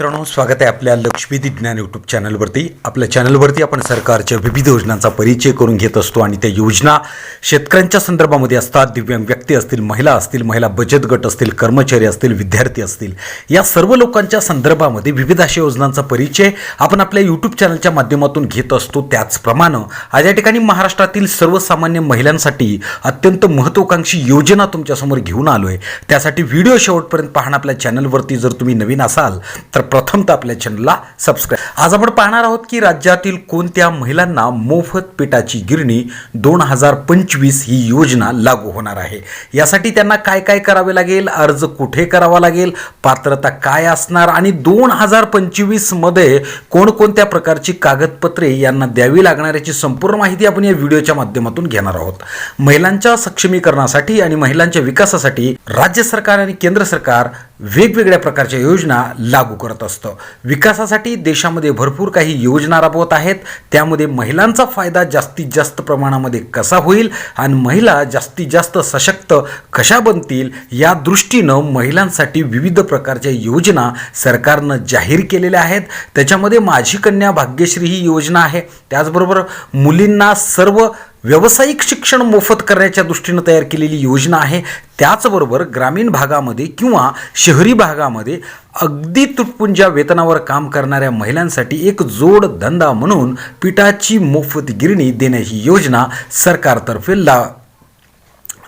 मित्रांनो स्वागत आहे आपल्या लक्ष्मी ज्ञान यूट्यूब चॅनलवरती आपल्या चॅनलवरती आपण सरकारच्या विविध योजनांचा परिचय करून घेत असतो आणि त्या योजना शेतकऱ्यांच्या संदर्भामध्ये असतात. दिव्यांग व्यक्ती असतील महिला असतील महिला बचत गट असतील कर्मचारी असतील विद्यार्थी असतील. या सर्व लोकांच्या संदर्भामध्ये विविध अशा योजनांचा परिचय आपण आपल्या यूट्यूब चॅनलच्या माध्यमातून घेत असतो. त्याचप्रमाणे आज या ठिकाणी महाराष्ट्रातील सर्वसामान्य महिलांसाठी अत्यंत महत्त्वाकांक्षी योजना तुमच्यासमोर घेऊन आलो आहे त्यासाठी व्हिडिओ शेवटपर्यंत पाहणं आपल्या चॅनलवरती जर तुम्ही नवीन असाल तर प्रथमतः आपल्या चॅनलला सबस्क्राईब आज आपण पाहणार आहोत की राज्यातील कोणत्या महिलांना मोफत पिठाची गिरणी दोन हजार पंचवीस ही योजना लागू होणार आहे? यासाठी त्यांना काय काय करावे लागेल? अर्ज कुठे करावा लागेल? पात्रता काय असणार? आणि दोन हजार पंचवीसमध्ये कोणकोणत्या प्रकारची कागदपत्रे यांना द्यावी लागणार याची संपूर्ण माहिती आपण या व्हिडिओच्या माध्यमातून घेणार आहोत. महिलांच्या सक्षमीकरणासाठी आणि महिलांच्या विकासासाठी राज्य सरकार आणि केंद्र सरकार वेगवेगळ्या प्रकारच्या योजना लागू करत असतं. विकासासाठी देशामध्ये भरपूर काही योजना राबवत आहेत. त्यामध्ये महिलांचा फायदा जास्तीत जास्त प्रमाणामध्ये कसा होईल आणि महिला जास्तीत जास्त सशक्त कशा बनतील या दृष्टीनं महिलांसाठी विविध प्रकारच्या योजना सरकारनं जाहीर केलेल्या आहेत. त्याच्यामध्ये माझी कन्या भाग्यश्री ही योजना आहे. त्याचबरोबर मुलींना सर्व व्यावसायिक शिक्षण मोफत करण्याच्या दृष्टीनं तयार केलेली योजना आहे. त्याचबरोबर ग्रामीण भागामध्ये किंवा शहरी भागामध्ये अगदी तुटपुंज्या वेतनावर काम करणाऱ्या महिलांसाठी एक जोड धंदा म्हणून पिठाची मोफत गिरणी देण्याची योजना सरकारतर्फे ला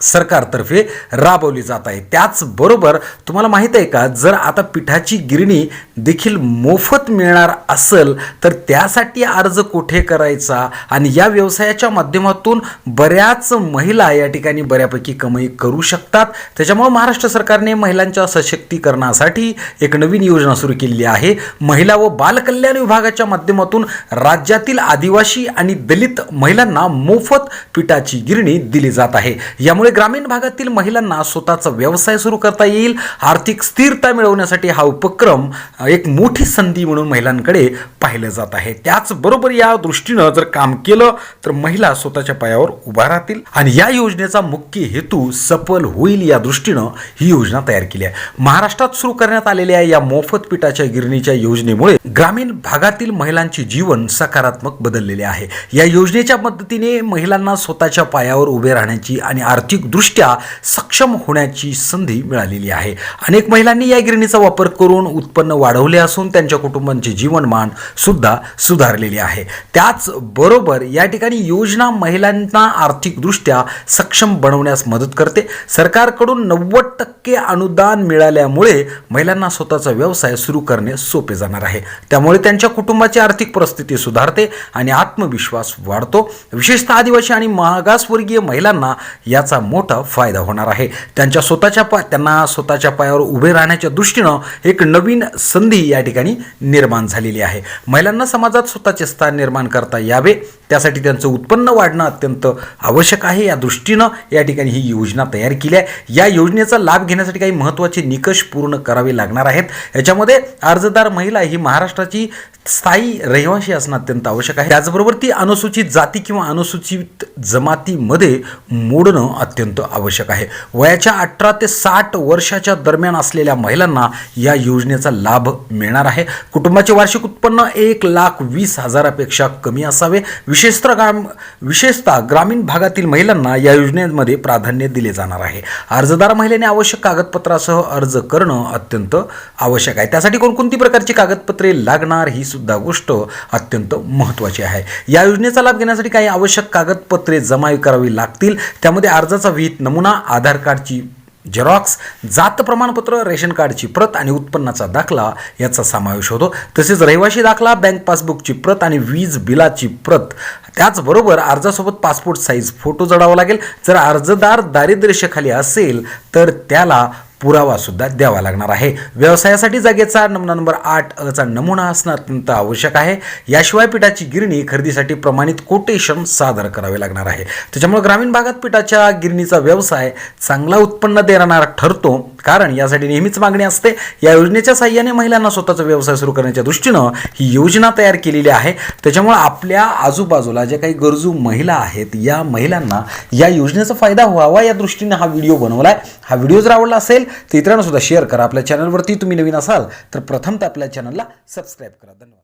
सरकारतर्फे राबवली जात आहे. त्याचबरोबर तुम्हाला माहीत आहे का जर आता पिठाची गिरणी देखील मोफत मिळणार असेल तर त्यासाठी अर्ज कुठे करायचा? आणि या व्यवसायाच्या माध्यमातून बऱ्याच महिला या ठिकाणी बऱ्यापैकी कमाई करू शकतात. त्याच्यामुळे महाराष्ट्र सरकारने महिलांच्या सशक्तीकरणासाठी एक नवीन योजना सुरू केलेली आहे. महिला व बालकल्याण विभागाच्या माध्यमातून राज्यातील आदिवासी आणि दलित महिलांना मोफत पिठाची गिरणी दिली जात आहे. यामुळे ग्रामीण भागातील महिलांना स्वतःचा व्यवसाय सुरू करता येईल. आर्थिक स्थिरता मिळवण्यासाठी हा उपक्रम एक मोठी संधी म्हणून महिलांकडे पाहिलं जात आहे. त्याचबरोबर या दृष्टीनं जर काम केलं तर महिला स्वतःच्या पायावर उभा राहतील आणि या योजनेचा मुख्य हेतू सफल होईल या दृष्टीनं ही योजना तयार केली आहे. महाराष्ट्रात सुरू करण्यात आलेल्या या मोफत पिठाच्या गिरणीच्या योजनेमुळे ग्रामीण भागातील महिलांचे जीवन सकारात्मक बदललेले आहे. या योजनेच्या मदतीने महिलांना स्वतःच्या पायावर उभे राहण्याची आणि आर्थिक दृष्ट्या सक्षम होण्याची संधी मिळालेली आहे. अनेक महिलांनी या गिरणीचा वापर करून उत्पन्न वाढवले असून त्यांच्या कुटुंबांचे जीवनमान सुद्धा सुधारलेले आहे. त्याचबरोबर या ठिकाणी योजना महिलांना आर्थिकदृष्ट्या सक्षम बनवण्यास मदत करते. सरकारकडून नव्वद टक्के अनुदान मिळाल्यामुळे महिलांना स्वतःचा व्यवसाय सुरू करणे सोपे जाणार आहे. त्यामुळे त्यांच्या कुटुंबाची आर्थिक परिस्थिती सुधारते आणि आत्मविश्वास वाढतो. विशेषतः आदिवासी आणि मागासवर्गीय महिलांना याचा मोठा फायदा होणार आहे. त्यांच्या स्वतःच्या पा त्यांना स्वतःच्या पायावर उभे राहण्याच्या दृष्टीनं एक नवीन संधी या ठिकाणी निर्माण झालेली आहे. महिलांना समाजात स्वतःचे स्थान निर्माण करता यावे त्यासाठी त्यांचं उत्पन्न वाढणं अत्यंत आवश्यक आहे. या दृष्टीनं या ठिकाणी ही योजना तयार केली आहे. या योजनेचा लाभ घेण्यासाठी काही महत्त्वाचे निकष पूर्ण करावे लागणार आहेत. याच्यामध्ये अर्जदार महिला ही महाराष्ट्राची स्थायी रहिवाशी असणं अत्यंत आवश्यक आहे. त्याचबरोबर ती अनुसूचित जाती किंवा अनुसूचित जमातीमध्ये मोडणं अत्यंत आवश्यक आहे. वयाच्या अठरा ते साठ वर्षाच्या दरम्यान असलेल्या महिलांना या योजनेचा लाभ मिळणार आहे. कुटुंबाचे वार्षिक उत्पन्न एक लाख वीस हजारापेक्षा कमी असावे. विशेषतः ग्राम विशेषतः ग्रामीण भागातील महिलांना या योजनेमध्ये प्राधान्य दिले जाणार आहे. अर्जदार महिलेने आवश्यक कागदपत्रासह अर्ज करणं अत्यंत आवश्यक आहे. त्यासाठी कोणकोणती प्रकारची कागदपत्रे लागणार ही सुद्धा गोष्ट अत्यंत महत्त्वाची आहे. या योजनेचा लाभ घेण्यासाठी काही आवश्यक कागदपत्रे जमा करावी लागतील. त्यामध्ये अर्जाचा विहित नमुना आधार कार्डची झेरॉक्स जात प्रमाणपत्र रेशन कार्डची प्रत आणि उत्पन्नाचा दाखला याचा समावेश होतो. तसेच रहिवाशी दाखला बँक पासबुकची प्रत आणि वीज बिलाची प्रत. त्याचबरोबर अर्जासोबत पासपोर्ट साईज फोटो जोडावा लागेल. जर अर्जदार दारिद्र्यरेषेखाली असेल तर त्याला पुरावासुद्धा द्यावा लागणार आहे. व्यवसायासाठी जागेचा नमुना नंबर आठ अचा नमुना असणं अत्यंत आवश्यक आहे. याशिवाय पिठाची गिरणी खरेदीसाठी प्रमाणित कोटेशन सादर करावे लागणार आहे. त्याच्यामुळे ग्रामीण भागात पिठाच्या गिरणीचा व्यवसाय चांगला उत्पन्न देणारा ठरतो. कारण यासाठी नेहमीच मागणी असते या योजनेच्या साह्याने महिलांना स्वतःचा व्यवसाय सुरू करण्याच्या दृष्टीनं ही योजना तयार केलेली आहे. त्याच्यामुळे आपल्या आजूबाजूला ज्या काही गरजू महिला आहेत या महिलांना या योजनेचा फायदा व्हावा या दृष्टीने हा व्हिडिओ बनवला आहे हा व्हिडिओ जर आवडला असेल तर इतरांना सुद्धा शेअर करा. आपल्या चॅनलवरती तुम्ही नवीन असाल तर प्रथमतः आपल्या चॅनलला सबस्क्राईब करा. धन्यवाद.